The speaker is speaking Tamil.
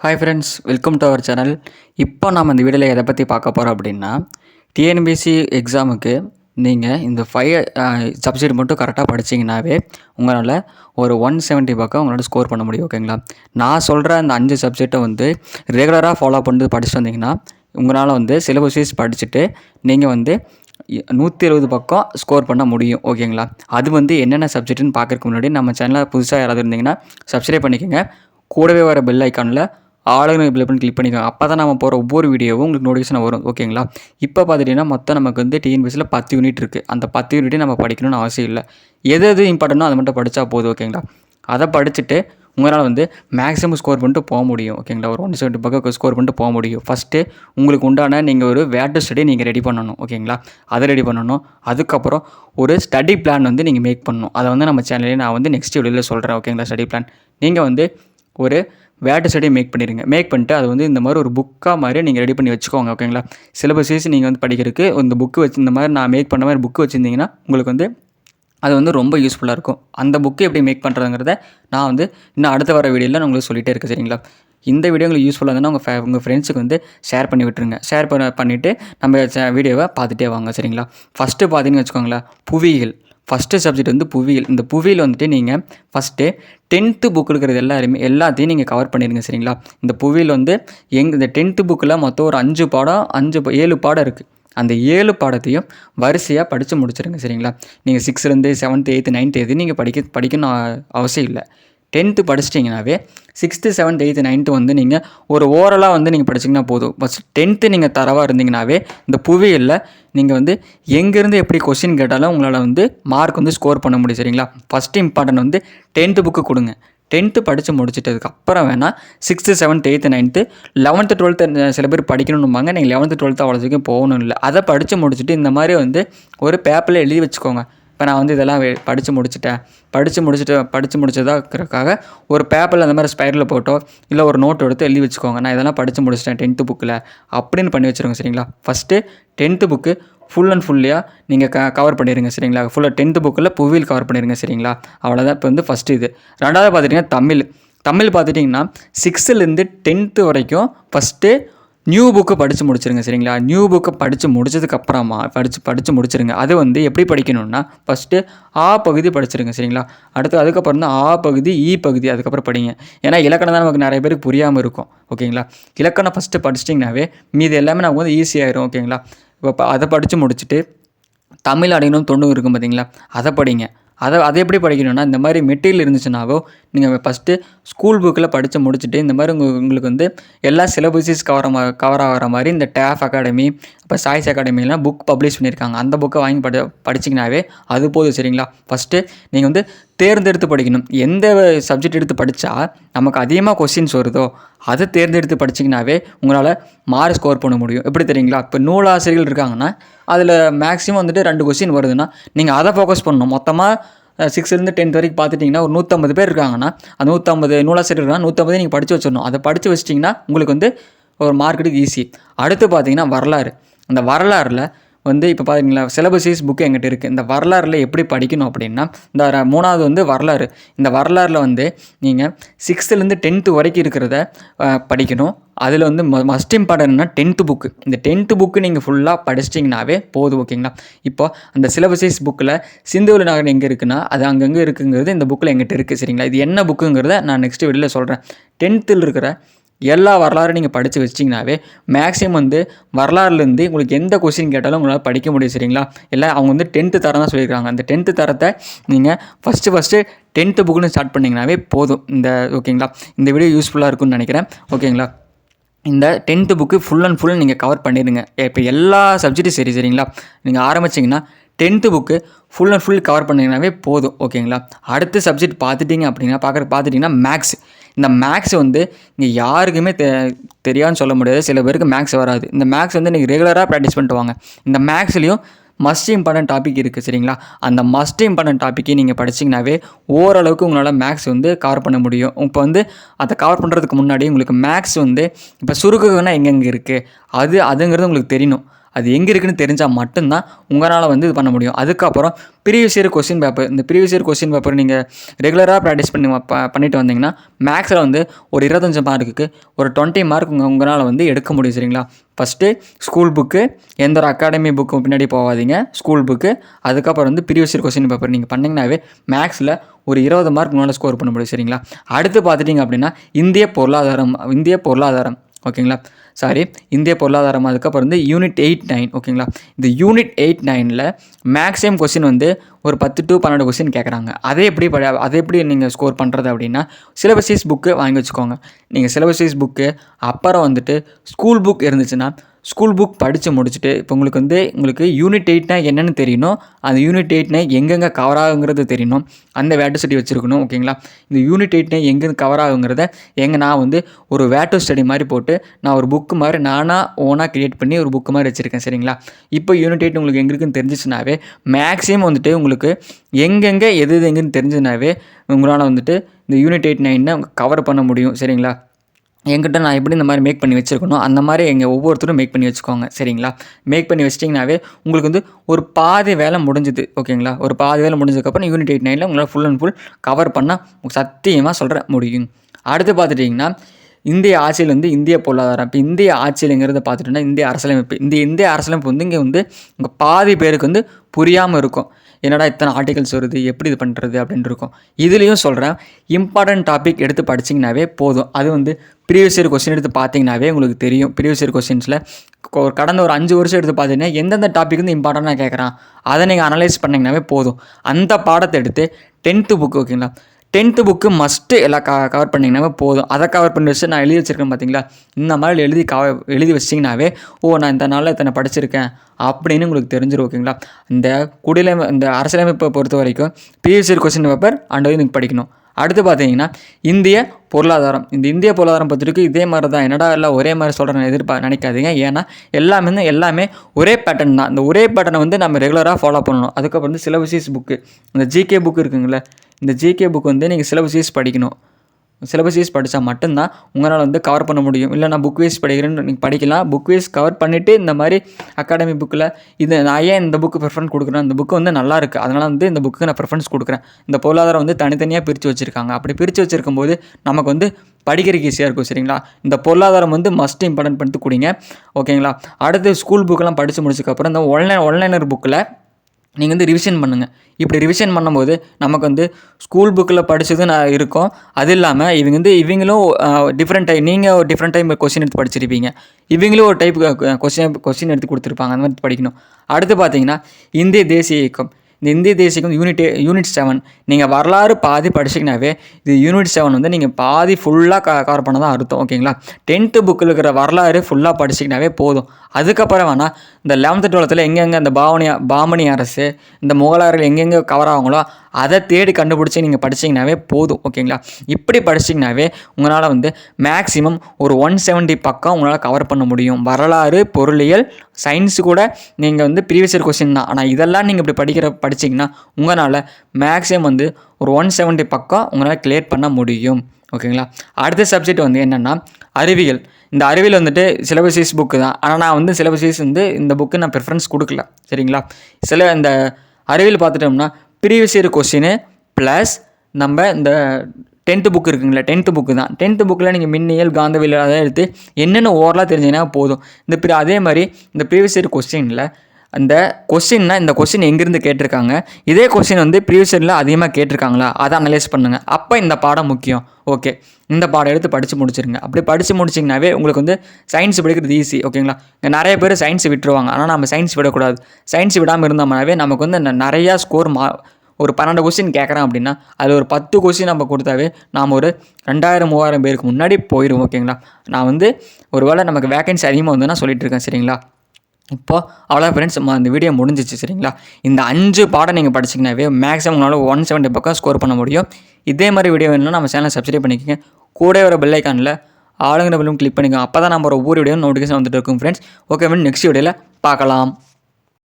Hi friends welcome to our channel இப்போ நாம் இந்த வீடியோவில் எதை பற்றி பார்க்க போகிறோம் அப்படின்னா டிஎன்பிசி எக்ஸாமுக்கு நீங்கள் இந்த ஃபைவ் சப்ஜெக்ட் மட்டும் கரெக்டாக படிச்சிங்கனாவே உங்களால் ஒரு ஒன் செவன்ட்டி பக்கம் உங்களால் ஸ்கோர் பண்ண முடியும் ஓகேங்களா நான் சொல்கிற அந்த அஞ்சு சப்ஜெக்டை வந்து ரெகுலராக ஃபாலோ பண்ணிட்டு படிச்சுட்டு வந்தீங்கன்னா உங்களால் வந்து சிலபஸ் படிச்சுட்டு நீங்கள் வந்து நூற்றி இருபது பக்கம் ஸ்கோர் பண்ண முடியும் ஓகேங்களா அது வந்து என்னென்ன சப்ஜெக்ட்டுன்னு பார்க்குறதுக்கு முன்னாடி நம்ம சேனலில் புதுசாக யாராவது இருந்தீங்கன்னா சப்ஸ்கிரைப் பண்ணிக்கோங்க. கூடவே வர பெல் ஐக்கானில் ஆளுங்க பில் பண்ணி கிளிக் பண்ணிக்கோங்க. அப்போ தான் நம்ம போகிற ஒவ்வொரு வீடியோவும் உங்களுக்கு நோட்டிஃபிகேஷன் வரும் ஓகேங்களா இப்போ பார்த்துட்டிங்கன்னா மொத்தம் நமக்கு வந்து டிஎன்பிஎஸ்சியில் பத்து யூனிட் இருக்குது அந்த பத்து யூனிட்டையும் நம்ம படிக்கணும்னு அவசியம் இல்லை. எது எது இம்பார்ட்டனோ அதை மட்டும் படித்தா போதும் ஓகேங்களா அதை படிச்சுட்டு உங்களால் வந்து மேக்ஸிமம் ஸ்கோர் பண்ணிட்டு போக முடியும் ஓகேங்களா ஒரு ஒன் செவன்ட்டி பக்கம் ஸ்கோர் பண்ணிட்டு போக முடியும். ஃபஸ்ட்டு உங்களுக்கு உண்டான நீங்கள் ஒரு வேட்டர் ஸ்டடி நீங்கள் ரெடி பண்ணணும் ஓகேங்களா அதை ரெடி பண்ணணும். அதுக்கப்புறம் ஒரு ஸ்டடி பிளான் வந்து நீங்கள் மேக் பண்ணணும். அதை வந்து நம்ம சேனல்லே நான் வந்து நெக்ஸ்ட் வீடியோவில் சொல்கிறேன் ஓகேங்களா ஸ்டடி பிளான் நீங்கள் வந்து ஒரு வேட்டு ஸ்டடி மேக் பண்ணிடுங்க மேக் பண்ணிட்டு அது வந்து இந்த மாதிரி ஒரு புக்காக மாதிரி நீங்கள் ரெடி பண்ணி வச்சுக்கோங்க ஓகேங்களா? சிலபஸ் நீங்கள் வந்து படிக்கிறதுக்கு இந்த புக்கு வச்சு இந்த மாதிரி நான் மேக் பண்ண மாதிரி புக்கு வச்சுருந்தீங்கன்னா உங்களுக்கு வந்து அது வந்து ரொம்ப யூஸ்ஃபுல்லாக இருக்கும். அந்த புக்கு எப்படி மேக் பண்ணுறதுங்கிறத நான் வந்து இன்னும் அடுத்த வர வீடியோவில் நான் உங்களுக்கு சொல்லிகிட்டே இருக்கேன் சரிங்களா? இந்த வீடியோ உங்களுக்கு யூஸ்ஃபுல்லாக இருந்தால் உங்கள் ஃபே உங்கள் ஃப்ரெண்ட்ஸுக்கு வந்து ஷேர் பண்ணி விட்டுருங்க. ஷேர் பண்ண பண்ணிவிட்டு நம்ம வீடியோவை பார்த்துட்டே வாங்க சரிங்களா? ஃபஸ்ட்டு பார்த்தீங்கன்னு வச்சுக்கோங்களேன் புவியியல். ஃபஸ்ட்டு சப்ஜெக்ட் வந்து புவியியல். இந்த புவியில் வந்துட்டு நீங்கள் ஃபஸ்ட்டு டென்த்து புக் இருக்கிறது எல்லாருமே எல்லாத்தையும் நீங்கள் கவர் பண்ணிடுங்க சரிங்களா? இந்த புவியில் வந்து எங் இந்த டென்த்து புக்கில் மொத்தம் ஒரு அஞ்சு பாடம் அஞ்சு ஏழு பாடம் இருக்குது அந்த ஏழு பாடத்தையும் வரிசையாக படித்து முடிச்சிருங்க சரிங்களா? நீங்கள் சிக்ஸ்த்லேருந்து செவன்த்து எயித்து நைன்த்து எது நீங்கள் படிக்க படிக்கணும் அவசியம் இல்லை. டென்த்து படிச்சிட்டிங்கனாவே சிக்ஸ்த்து செவன்த் எயித்து நைன்த்து வந்து நீங்கள் ஒரு ஓரலாக வந்து நீங்கள் படிச்சிங்கன்னா போதும். ஃபஸ்ட் டென்த்து நீங்கள் தரவாக இருந்தீங்கனாவே இந்த புவியியலில் நீங்கள் வந்து எங்கேருந்து எப்படி கொஸ்டின் கேட்டாலும் உங்களால் வந்து மார்க் வந்து ஸ்கோர் பண்ண முடியும் சரிங்களா? ஃபஸ்ட்டு இம்பார்ட்டன்ட் வந்து டென்த்து புக்கு கொடுங்க. டென்த்து படித்து முடிச்சிட்டதுக்கப்புறம் வேணால் sixth seventh eighth ninth eleventh twelfth சில பேர் படிக்கணும்பாங்க. நீங்கள் லெவன்த்து டுவெல்த்து அவ்வளோ வரைக்கும் போகணும் இல்லை. அதை படித்து முடிச்சுட்டு இந்த மாதிரி வந்து ஒரு பேப்பரில் எழுதி வச்சுக்கோங்க. இப்போ நான் வந்து இதெல்லாம் படித்து முடிச்சுட்டேன். படித்து முடிச்சுட்டு படித்து முடிச்சதாக்கிறதுக்காக ஒரு பேப்பரில் அந்த மாதிரி ஸ்பைரில் போட்டோ இல்லை ஒரு நோட் எடுத்து எழுதி வச்சுக்கோங்க. நான் இதெல்லாம் படித்து முடிச்சிட்டேன் டென்த்து புக்கில் அப்படின்னு பண்ணி வச்சுருங்க சரிங்களா? First tenth book full and ஃபுல்லியாக நீங்கள் க கவர் பண்ணிடுங்க சரிங்களா? ஃபுல்லாக டென்த்து புக்கில் புவியில் கவர் பண்ணிடுங்க சரிங்களா? அவ்வளோதான் இப்போ வந்து ஃபஸ்ட்டு இது. ரெண்டாவது பார்த்துட்டிங்கன்னா தமிழ். தமிழ் பார்த்துட்டிங்கன்னா சிக்ஸ்த்துலேருந்து டென்த்து வரைக்கும் ஃபஸ்ட்டு நியூ புக்கு படித்து முடிச்சிருங்க சரிங்களா? நியூ புக்கை படித்து முடிச்சதுக்கப்புறமா படித்து படித்து முடிச்சிருங்க. அது வந்து எப்படி படிக்கணும்னா ஃபஸ்ட்டு ஆ பகுதி படிச்சிருங்க சரிங்களா? அடுத்து அதுக்கப்புறம் தான் ஆ பகுதி இ பகுதி அதுக்கப்புறம் படிங்க. ஏன்னா இலக்கணம் தான் நமக்கு நிறைய பேருக்கு புரியாமல் இருக்கும் ஓகேங்களா? இலக்கணம் ஃபஸ்ட்டு படிச்சிட்டிங்கனாவே மீதி எல்லாமே நமக்கு வந்து ஈஸியாகிடும் ஓகேங்களா? இப்போ அதை படித்து முடிச்சுட்டு தமிழ் அடையணும் தொண்ணூறு இருக்கும் பார்த்தீங்களா அதை படிங்க. அதை அதை எப்படி படிக்கணும்னா இந்த மாதிரி மெட்டீரியல் இருந்துச்சுனாவோ நீங்கள் ஃபஸ்ட்டு ஸ்கூல் புக்கில் படித்து முடிச்சுட்டு இந்த மாதிரி உங்கள் உங்களுக்கு வந்து எல்லா சிலபஸஸ் கவர் கவர் ஆகிற மாதிரி இந்த டேஃப் அகாடமி இப்போ சாய்ஸ் அகாடமிலாம் புக் பப்ளிஷ் பண்ணியிருக்காங்க. அந்த புக்கை வாங்கி படி படிச்சிங்கனாவே அது போதும் சரிங்களா? ஃபஸ்ட்டு நீங்கள் வந்து தேர்ந்தெடுத்து படிக்கணும். எந்த சப்ஜெக்ட் எடுத்து படித்தா நமக்கு அதிகமாக கொஸ்டின்ஸ் வருதோ அதை தேர்ந்தெடுத்து படிச்சிங்கனாவே உங்களால் மார்க் ஸ்கோர் பண்ண முடியும். எப்படி தெரியுங்களா? இப்போ நூலாசிரியர்கள் இருக்காங்கன்னா அதில் மேக்ஸிமம் வந்துட்டு ரெண்டு கொஸ்டின் வருதுன்னா நீங்கள் அதை ஃபோக்கஸ் பண்ணணும். மொத்தமாக சிக்ஸ்த்லேருந்து டென்த் வரைக்கும் பார்த்துட்டிங்கன்னா ஒரு நூற்றம்பது பேர் இருக்காங்கன்னா அந்த நூற்றம்பது நூலாசிரியர்னா நூற்றம்பது நீங்கள் படித்து வச்சிடணும். அதை படித்து வச்சிட்டிங்கன்னா உங்களுக்கு வந்து ஒரு மார்க் ஈஸி அடுத்து பார்த்தீங்கன்னா வரலாறு. அந்த வரலாறில் வந்து இப்போ பார்த்தீங்களா சிலபஸிஸ் புக்கு எங்கிட்ட இருக்குது இந்த வரலாறில் எப்படி படிக்கணும் அப்படின்னா இந்த மூணாவது வந்து வரலாறு. இந்த வரலாறில் வந்து நீங்கள் சிக்ஸ்த்துலேருந்து டென்த்து வரைக்கும் இருக்கிறத படிக்கணும். அதில் வந்து மஸ்ட் இம்பார்ட்டன்னா டென்த்து புக்கு இந்த டென்த்து புக்கு நீங்கள் ஃபுல்லாக படிச்சிட்டிங்கனாவே போதும் ஓகேங்களா இப்போ அந்த சிலபஸைஸ் புக்கில் சிந்துவெளி நகரம் எங்கே இருக்குன்னா அது அங்கங்கே இருக்குங்கிறது இந்த புக்கில் எங்கிட்ட இருக்குது சரிங்களா? இது என்ன புக்குங்கிறத நான் நெக்ஸ்ட் வீடியோவில் சொல்கிறேன் டென்த்தில் இருக்கிற எல்லா வரலாறும் நீங்கள் படித்து வச்சிட்டிங்கனாவே மேக்ஸிமம் வந்து வரலாறுலேருந்து உங்களுக்கு எந்த கொஸ்டின் கேட்டாலும் உங்களால் படிக்க முடியும் சரிங்களா? இல்லை அவங்க வந்து டென்த்து தரம் தான் சொல்லியிருக்காங்க. அந்த டென்த்து தரத்தை நீங்கள் ஃபஸ்ட்டு ஃபஸ்ட்டு டென்த்து புக்குன்னு ஸ்டார்ட் பண்ணிங்கனாவே போதும். இந்த ஓகேங்களா இந்த வீடியோ யூஸ்ஃபுல்லாக இருக்கும்னு நினைக்கிறேன். ஓகேங்களா இந்த tenth book full and full நீங்கள் கவர் பண்ணிடுங்க. இப்போ எல்லா சப்ஜெக்ட்டும் சரி சரிங்களா? நீங்கள் ஆரம்பிச்சிங்கன்னா tenth book full and full cover பண்ணிங்கனாவே போதும். ஓகேங்களா அடுத்த சப்ஜெக்ட் பார்த்துட்டிங்க அப்படின்னா பார்க்குற பார்த்துட்டிங்கன்னா மேக்ஸ் இந்த மேக்ஸ் வந்து இங்கே யாருக்குமே தெ தெரியாதுன்னு சொல்ல முடியாது. சில பேருக்கு மேக்ஸ் வராது. இந்த மேக்ஸ் வந்து நீங்கள் ரெகுலராக ப்ராக்டிஸ் பண்ணிட்டு வாங்க. இந்த மேக்ஸ்லேயும் மஸ்ட் இம்பார்ட்டன்ட் டாபிக் இருக்குது சரிங்களா? அந்த மஸ்ட் இம்பார்ட்டன்ட் டாப்பிக்கை நீங்கள் படிச்சிங்கனாவே ஓரளவுக்கு உங்களால் மேக்ஸ் வந்து கவர் பண்ண முடியும். இப்போ வந்து அதை கவர் பண்ணுறதுக்கு முன்னாடி உங்களுக்கு மேக்ஸ் வந்து இப்போ சுருக்குகள்னா எங்கெங்கே இருக்குது அது அதுங்கிறது உங்களுக்கு தெரியணும். அது எங்கே இருக்குன்னு தெரிஞ்சால் மட்டும்தான் உங்களால் வந்து இது பண்ண முடியும். அதுக்கப்புறம் ப்ரீவியஸ் இயர் கொஸ்டின் பேப்பர் இந்த ப்ரீவியஸ் இயர் கொஸ்டின் பேப்பர் நீங்கள் ரெகுலராக ப்ராக்டிஸ் பண்ணி பண்ணிட்டு வந்தீங்கன்னா மேக்ஸில் வந்து ஒரு இருபத்தஞ்சு மார்க்குக்கு ஒரு டுவெண்ட்டி மார்க் உங்கள் உங்களால் வந்து எடுக்க முடியும் சரிங்களா? ஃபஸ்ட்டு ஸ்கூல் புக்கு எந்த ஒரு அகாடமி புக்கு பின்னாடி போகாதீங்க. ஸ்கூல் புக்கு அதுக்கப்புறம் வந்து ப்ரீவியஸ் இயர் கொஸ்டின் பேப்பர் நீங்கள் பண்ணிங்கனாவே மேக்ஸில் ஒரு இருபது மார்க் உங்களால் ஸ்கோர் பண்ண முடியும் சரிங்களா? அடுத்து பார்த்துட்டிங்க அப்படின்னா இந்திய பொருளாதாரம் இந்திய பொருளாதாரம் ஓகேங்களா சாரி இந்திய பொருளாதாரம் அதுக்கப்புறம் வந்து யூனிட் எயிட் நைன் ஓகேங்களா இந்த யூனிட் எயிட் நைனில் மேக்ஸிமம் கொஸ்டின் வந்து ஒரு பத்து டு பன்னெண்டு கொஸ்டின் கேட்குறாங்க அதை எப்படி படி அதை எப்படி நீங்கள் ஸ்கோர் பண்ணுறது அப்படின்னா சிலபஸீஸ் புக்கு வாங்கி வச்சுக்கோங்க. நீங்கள் சிலபஸீஸ் புக்கு அப்புறம் வந்துட்டு ஸ்கூல் புக் இருந்துச்சுன்னா ஸ்கூல் புக் படித்து முடிச்சுட்டு இப்போ உங்களுக்கு வந்து உங்களுக்கு யூனிட் எயிட்னா என்னென்னு தெரியணும். அந்த யூனிட் எயிட்னா எங்கெங்கே கவர் ஆகுங்கிறது தெரியணும். அந்த வேட்டு ஸ்டடி வச்சுருக்கணும் ஓகேங்களா? இந்த யூனிட் எயிட்னா எங்கேருந்து கவர் ஆகுங்கிறத எங்கே நான் வந்து ஒரு வேட்டோ ஸ்டடி மாதிரி போட்டு நான் ஒரு புக்கு மாதிரி நானாக ஓனாக க்ரியேட் பண்ணி ஒரு புக்கு மாதிரி வச்சுருக்கேன் சரிங்களா? இப்போ யூனிட் எயிட் உங்களுக்கு எங்கே இருக்குன்னு தெரிஞ்சிச்சுனாவே மேக்ஸிமம் வந்துட்டு உங்களுக்கு எங்கெங்கே எது எது எங்கேன்னு தெரிஞ்சதுனாவே உங்களால் வந்துட்டு இந்த யூனிட் எயிட் நைனை கவர் பண்ண முடியும் சரிங்களா? என்கிட்ட நான் எப்படி இந்த மாதிரி மேக் பண்ணி வச்சுருக்கணும் அந்த மாதிரி எங்கள் ஒவ்வொருத்தரும் மேக் பண்ணி வச்சுக்கோங்க. சரிங்களா? மேக் பண்ணி வச்சிட்டிங்கனாவே உங்களுக்கு வந்து ஒரு பாதி வேலை முடிஞ்சுது. ஓகேங்களா? ஒரு பாதி வேலை முடிஞ்சதுக்கப்புறம் யூனிட் எயிட் நைனில் உங்களால் ஃபுல் அண்ட் ஃபுல் கவர் பண்ணால் சத்தியமாக சொல்கிற முடியும். அடுத்து பார்த்துட்டிங்கன்னா இந்திய ஆட்சியில் வந்து இந்திய பொருளாதாரம். இப்போ இந்திய ஆட்சியிலங்கிறத பார்த்துட்டோன்னா இந்திய அரசியலமைப்பு. இந்த இந்திய அரசியலமைப்பு வந்து இங்கே வந்து இங்கே பாதி பேருக்கு வந்து புரியாமல் இருக்கும். என்னடா இத்தனை ஆர்டிகல்ஸ் வருது எப்படி இது பண்ணுறது அப்படின்னு இருக்கும். இதுலேயும் சொல்கிறேன் இம்பார்ட்டன்ட் டாபிக் எடுத்து படிச்சிங்கனாவே போதும். அது வந்து ப்ரீவியஸ் இயர் கொஸ்டின் எடுத்து பார்த்தீங்கனாவே உங்களுக்கு தெரியும். ப்ரீவியஸ் இயர் கொஸ்டின்ஸில் கடந்த ஒரு அஞ்சு வருஷம் எடுத்து பார்த்தீங்கன்னா எந்தெந்த டாபிக் வந்து இம்பார்ட்டண்ட்டாக கேட்குறான் அதை நீங்கள் அனலைஸ் பண்ணிங்கனாவே போதும். அந்த பாடத்தை எடுத்து டென்த்து புக் ஓகேங்களா? டென்த்து புக்கு மஸ்ட்டு எல்லாம் க கவர் பண்ணிங்கனாவே போதும். அதை கவர் பண்ணி வச்சு நான் எழுதி வச்சுருக்கேன் பார்த்தீங்களா இந்த மாதிரி எழுதி கவ எழுதி வச்சிங்கனாவே ஓ நான் இந்த நாளில் இத்தனை படிச்சிருக்கேன் அப்படின்னு உங்களுக்கு தெரிஞ்சிடும் ஓகேங்களா இந்த குடியில இந்த அரசியலமைப்பை பொறுத்த வரைக்கும் பிஎஸ்சி கொஸ்டின் பேப்பர் அண்ட் வந்து நீங்கள் படிக்கணும். அடுத்து பார்த்தீங்கன்னா இந்திய பொருளாதாரம். இந்த இந்திய பொருளாதாரம் பற்றிருக்கு இதே மாதிரி தான் என்னடா எல்லாம் ஒரே மாதிரி சொல்கிறேன் எதிர்பார்க்க நினைக்காதீங்க. ஏன்னா எல்லாமே எல்லாமே ஒரே பேட்டர்ன் தான். இந்த ஒரே பேட்டர்னை வந்து நம்ம ரெகுலராக ஃபாலோ பண்ணணும். அதுக்கப்புறம் வந்து சிலபஸீஸ் புக்கு இந்த ஜிகே புக்கு இருக்குங்களே இந்த ஜிகே புக் வந்து நீங்கள் சிலபஸீஸ் படிக்கணும். சிலபஸீஸ் படித்தா மட்டும்தான் உங்களால் வந்து கவர் பண்ண முடியும். இல்லை நான் புக் வைஸ் படிக்கிறேன்னு நீங்கள் படிக்கலாம். புக் வைஸ் கவர் பண்ணிவிட்டு இந்த மாதிரி அகாடமி புக்கில் இது நான் ஏன் இந்த புக்கு ப்ரிஃபரன்ஸ் கொடுக்குறேன்? இந்த புக்கு வந்து நல்லா இருக்குது அதனால் வந்து இந்த புக்கு நான் ப்ரிஃபரன்ஸ் கொடுக்குறேன். இந்த பொருளாதாரம் வந்து தனித்தனியாக பிரித்து வச்சுருக்காங்க. அப்படி பிரித்து வச்சுருக்கும் போது நமக்கு வந்து படிக்கிறதுக்கு ஈஸியாக இருக்கும் சரிங்களா? இந்த பொருளாதாரம் வந்து மஸ்ட் இம்பார்ட்டன்ட் பண்ணிட்டு கொடுங்க. ஓகேங்களா அடுத்து ஸ்கூல் புக்கெல்லாம் படித்து முடிச்சதுக்கப்புறம் இந்த ஒன்லைன் ஒன்லைனர் புக்கில் நீங்கள் வந்து ரிவிஷன் பண்ணுங்கள் இப்படி ரிவிஷன் பண்ணும்போது நமக்கு வந்து ஸ்கூல் புக்கில் படித்தது நான் இருக்கும். அது இல்லாமல் இவங்க வந்து இவங்களும் டிஃப்ரெண்ட் டைம் நீங்கள் ஒரு டிஃப்ரெண்ட் டைம் கொஸ்டின் எடுத்து படிச்சிருப்பீங்க. இவங்களும் ஒரு டைப் கொஸ்டின் கொஸ்டின் எடுத்து கொடுத்துருப்பாங்க. அந்த மாதிரி படிக்கணும். அடுத்து பார்த்தீங்கன்னா இந்திய தேசிய இயக்கம். இந்த இந்திய தேசியம் யூனிட் யூனிட் செவன் நீங்கள் வரலாறு பாதி படிச்சிங்கனாவே இது யூனிட் செவன் வந்து நீங்கள் பாதி ஃபுல்லாக க கவர் பண்ண தான் அர்த்தம் ஓகேங்களா டென்த்து புக்கில் இருக்கிற வரலாறு ஃபுல்லாக படிச்சிங்கனாவே போதும். அதுக்கப்புறம் வேணால் இந்த லெவன்த்து டுவெல்த்தில் எங்கெங்கே இந்த பாவனி பாமணி அரசு இந்த முகலாயர்கள் எங்கெங்கே கவர் ஆகுங்களோ அதை தேடி கண்டுபிடிச்சி நீங்கள் படிச்சிங்கனாவே போதும் ஓகேங்களா? இப்படி படிச்சிங்கனாவே உங்களால் வந்து மேக்ஸிமம் ஒரு ஒன் செவன்ட்டி பக்கம் உங்களால் கவர் பண்ண முடியும். வரலாறு பொருளியல் சயின்ஸு கூட நீங்கள் வந்து ப்ரீவியஸ் இயர் கொஸ்டின் தான். ஆனால் இதெல்லாம் நீங்கள் இப்படி படிக்கிற படிச்சிங்கன்னா உங்களால் மேக்ஸிமம் வந்து ஒரு ஒன் செவன்ட்டி பக்கம் உங்களால் கிளியர் பண்ண முடியும் ஓகேங்களா? அடுத்த சப்ஜெக்ட் வந்து என்னென்னா அறிவியல். இந்த அறிவியல் வந்துட்டு சிலபஸீஸ் புக்கு தான். ஆனால் நான் வந்து சிலபஸீஸ் வந்து இந்த புக்கு நான் ப்ரிஃபரன்ஸ் கொடுக்கல சரிங்களா? சில இந்த அறிவியல் பார்த்துட்டோம்னா ப்ரீவியஸ் இயர் கொஸ்டின் ப்ளஸ் நம்ம இந்த டென்த்து புக் இருக்குங்களா டென்த்து புக்கு தான். டென்த்து புக்கில் நீங்கள் மின்னியல் காந்தவியல் அதை எடுத்து என்னென்ன ஓரலாக தெரிஞ்சிங்கன்னா போதும். இந்த pri- அதே மாதிரி இந்த ப்ரீவியஸ் இயர் கொஸ்டினில் அந்த கொஸ்டின்னா இந்த கொஸ்டின் எங்கேருந்து கேட்டிருக்காங்க? இதே கொஸ்டின் வந்து ப்ரீவியஸ் இயரில் அதிகமாக கேட்டிருக்காங்களா? அதை அனலைஸ் பண்ணுங்கள் அப்போ இந்த பாடம் முக்கியம். ஓகே இந்த பாடம் எடுத்து படித்து முடிச்சிருங்க. அப்படி படித்து முடிச்சிங்கனாவே உங்களுக்கு வந்து சயின்ஸ் படிக்கிறது ஈஸி ஓகேங்களா இங்கே நிறைய பேர் சயின்ஸ் விட்டுருவாங்க. ஆனால் நம்ம சயின்ஸ் விடக்கூடாது. சயின்ஸ் விடாமல் இருந்தோம்னாவே நமக்கு வந்து நிறையா ஸ்கோர் மா ஒரு பன்னெண்டு கொஸ்டின் கேட்குறேன் அப்படின்னா அதில் ஒரு பத்து கொஸ்டின் நம்ம கொடுத்தாவே நாம் ஒரு ரெண்டாயிரம் மூவாயிரம் பேருக்கு முன்னாடி போயிடும் ஓகேங்களா நான் வந்து ஒரு வேளை நமக்கு வேகன்சி அதிகமாக வந்து நான் சொல்லிட்டு இருக்கேன் சரிங்களா? இப்போ அவ்வளோ ஃப்ரெண்ட்ஸ் அந்த வீடியோ முடிஞ்சிச்சு சரிங்களா? இந்த அஞ்சு பாடம் நீங்கள் படிச்சிங்கனாவே மேக்ஸிமம் உங்களால் ஒன் செவன்ட்டி பக்கம் ஸ்கோர் பண்ண முடியும். இதே மாதிரி வீடியோ வேணும்னா நம்ம சேனலை சப்ஸ்கிரைப் பண்ணிக்கோங்க. கூட வர பெல்லைக்கானில் ஆளுங்கிற பெல்லும் கிளிக் பண்ணிக்கோங்க. அப்போ தான் நம்ம ஒவ்வொரு வீடியோ நோட்டிஃபிகேஷன் வந்துட்டு இருக்கும் ஃப்ரெண்ட்ஸ் ஓகே ஃப்ரெண்ட் நெக்ஸ்ட் வீடியோவில் பார்க்கலாம்.